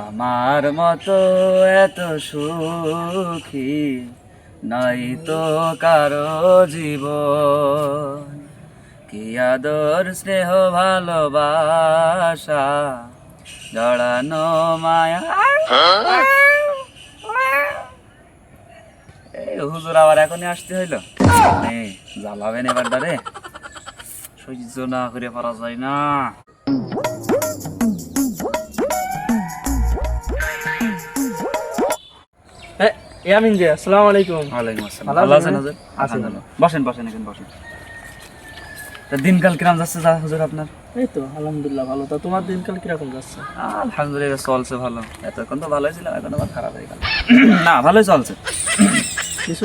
আমার মতো এত সুখী নাই তো কারও জীবন। কি আদর, স্নেহ, ভালোবাসা, জড়ানো মায়া। এই হুজুর, আবার এখনই আসতে হইল? জ্বালাবেন এবার দারে সহ্য না করে পারা যায় না। ইয়ামিন জি আসসালামু আলাইকুম। ওয়ালাইকুম আসসালাম। ভালো আছেন? হুজুর? আলহামদুলিল্লাহ। বসেন বসেন এখানে বসেন। তা দিনকাল কিরাম যাচ্ছে যা হুজুর আপনার? এই তো আলহামদুলিল্লাহ ভালো। তা তোমার দিনকাল কীরকম যাচ্ছে? আলহামদুলিল্লাহ চলছে ভালো। এতক্ষণ তো ভালোই ছিল এখন আবার খারাপ হয়ে গেল। না ভালোই চলছে। কিছু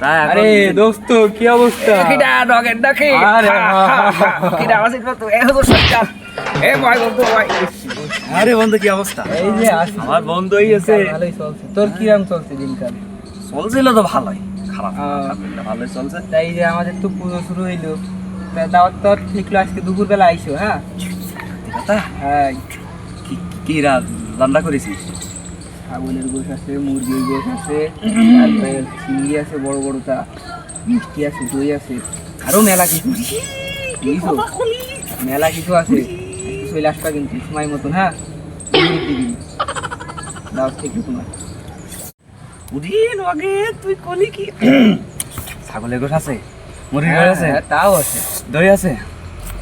তা এখন- আরে দোস্ত কি অবস্থা? কিডা ডগের ডাকে আরে, কিডা আওয়াজ করতে এ হুজুর সরকার। এ ভাই বন্ধু ভাই। আরে বন্ধু কি অবস্থা? এই যে আমার বন্ধুই আছে। ভালোই চলছে। তোর কিরম চলছে দিনকাল? চলছিল তো ভালোই। খারাপ না, ভালোই চলছে। তাই যে আমাদের তো পুজো শুরু হইল। তা দাওয়াত তো ঠিকলো আজকে দুপুর বেলা আইসো হ্যাঁ? কথা? হ্যাঁ। কি কি রাত রান্না করেছিস? ছাগলের গোশ আছে মুরগির গোশ আছে তারপরে চিংড়ি আছে বড় বড়টা মিষ্টি আছে দই আছে। আরও মেলা কিছু মেলা কিছু আছে। চলে আসবা কিন্তু সময় মতন হ্যাঁ? দাওয়াত থেকে তোমার উদিন আগে তুই কলি কি? ছাগলের গোশ আছে মুরগির গোশ আছে? হ্যাঁ, তাও আছে। দই আছে?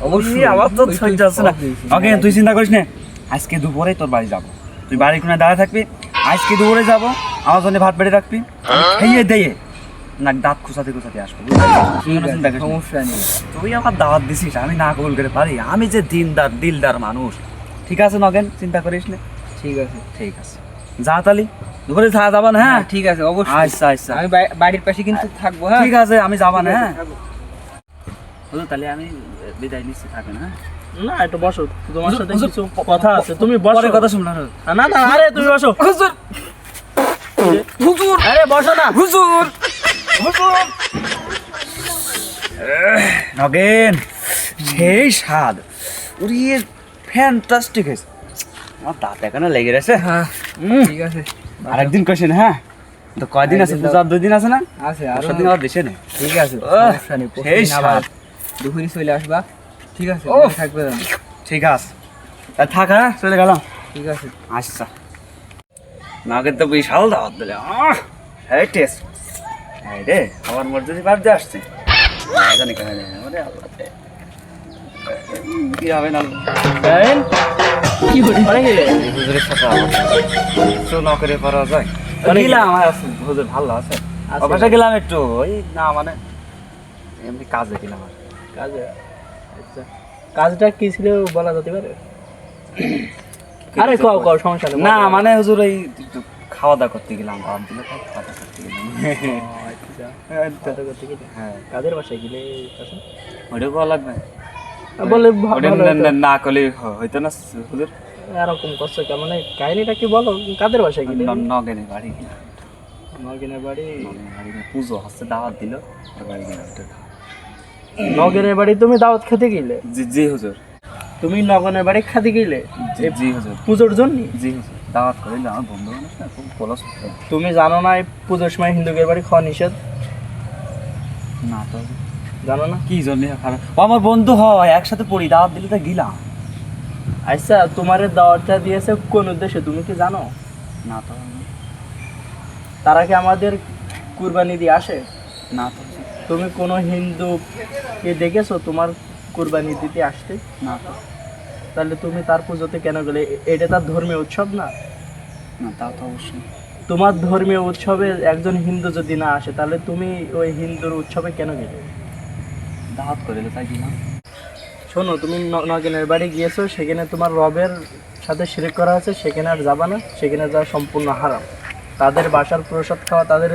অবশ্যই। আমার তো সহ্য আছে না। ওকে তুই চিন্তা করিস না। আজকে দুপুরে তোর বাড়ি যাব। তুই বাড়ি কোনে দাঁড়া থাকবি। আজকে দুপুরে যাব আমার জন্য ভাত বেড়ে রাখবি। খাইয়ে দিয়ে না দাঁত খুঁচাতে খুঁচাতে আসব। সমস্যা নেই। তুই আমার দাওয়াত দিছিস আমি না কবুল করে পারি। আমি যে দিনদার দিলদার মানুষ। ঠিক আছে নগেন? চিন্তা করিস না। ঠিক আছে। ঠিক আছে। যা তালি। দুপুরে যা যাবা না হ্যাঁ? হ্যাঁ ঠিক আছে অবশ্যই। আচ্ছা আচ্ছা। আমি বাড়ির পাশে কিন্তু থাকব হ্যাঁ? ঠিক আছে আমি যাবা না হ্যাঁ। বুঝলো তাহলে আমি বিদায় নিচ্ছি থাকেন হ্যাঁ? না একটু বসো। তোমার সাথে কিছু কথা আছে তুমি বসো। কথা শুনলাম না না আরে তুমি বসো। হুজুর হুজুর! আরে বসো না। হুজুর! নগেন সেই স্বাদ। উড়িয়ে ফ্যান্টাস্টিক হয়েছে। আমার দাঁত এখানে লেগে গেছে হ্যাঁ ঠিক আছে। আরেকদিন কইছেন হ্যাঁ? তো কয়দিন আছে? পূজার দুই দিন আছে না? আছে আর আর দিন আবার দেশে নেই। ঠিক আছে সেই স্বাদ। দুপুরে চলে আসবা। ঠিক আছে। মনে থাকবে ঠিক আছে। তা থাক হ্যাঁ চলে গেলাম। ঠিক আছে। আচ্ছা। নাগের তো বিশাল দাওয়াত দিলে। আহ এই টেস্ট এই রে আমার মর্যাদি বাদ দিয়ে আসছে জানি কেন আল্লাহ কি হবে না? কি? গেলে হুজুরের সাথে আমার না করে পারা যায় গেলাম আমার আছে, হুজুর ভালো আছে। আছে। অবশ্য গেলাম একটু ওই না মানে এমনি কাজে গেলাম আর কাজে? আচ্ছা। কাজটা কি ছিল বলা যেতে পারে? আরে কও কও সমস্যা না মানে হুজুর একটু খাওয়া দাওয়া করতে গেলাম খাওয়া দাওয়া করতে গেলাম। আচ্ছা। করতে গেলে। হ্যাঁ। কাদের বাসায় গেলে। ভালো লাগবে। বলে ভা- ওটা ভালো না- করলে হইতো না হুজুর। এরকম করছ কেমন? কাহিনীটা কি বলো? কাদের বাসায় গেলে? নগেনে বাড়ি। গেলাম। নগেনের বাড়ি? নগেনে বাড়ি। পুজো হচ্ছে দাওয়াত দিল। বাড়ি একটু। নগেনের বাড়ি তুমি দাওয়াত খেতে গেলে? জি জি হুজুর। তুমি নগনের বাড়ি খেতে গেলে? জি হুজুর। পুজোর জন্য? জি হুজুর। দাওয়াত করিল আমার বন্ধু না খুব কলস তুমি জানো না এই পুজোর সময় হিন্দুদের বাড়ি খাওয়া নিষেধ? না তো। জানো না? কি জন্য খারাপ? ও আমার বন্ধু হয় একসাথে পড়ি দাওয়াত দিলে তো গেলাম। আচ্ছা তোমার দাওয়াতটা দিয়েছে কোন উদ্দেশ্যে তুমি কি জানো? না তো। তারা কি আমাদের কুরবানি দিয়ে আসে? না তো। তুমি কোনো হিন্দু কে দেখেছ তোমার কুরবানি দিতে আসতে? না তো। তাহলে তুমি তার পুজোতে কেন গেলে? এটা তার ধর্মীয় উৎসব না? না তা তো অবশ্যই। তোমার ধর্মীয় উৎসবে একজন হিন্দু যদি না আসে তাহলে তুমি ওই হিন্দুর উৎসবে কেন গেলে? দাওয়াত করিল তাই কি না? শোনো তুমি নগেনের বাড়ি গিয়েছো সেখানে তোমার রবের সাথে শিরিক করা আছে সেখানে আর যাবা না সেখানে যাওয়া সম্পূর্ণ হারাম। তাদের বাসার প্রসাদ খাওয়া তাদের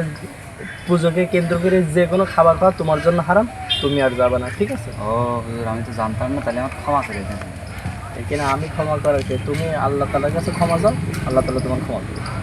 পুজোকে কেন্দ্র করে যে কোনো খাবার খাওয়া তোমার জন্য হারাম তুমি আর যাবা না ঠিক আছে? ও হুজুর আমি তো জানতাম না তাহলে আমার ক্ষমা করে দেন এখানে আমি ক্ষমা করাকে তুমি আল্লাহ তালার কাছে ক্ষমা চাও, আল্লাহ তালা তোমার ক্ষমা করবে।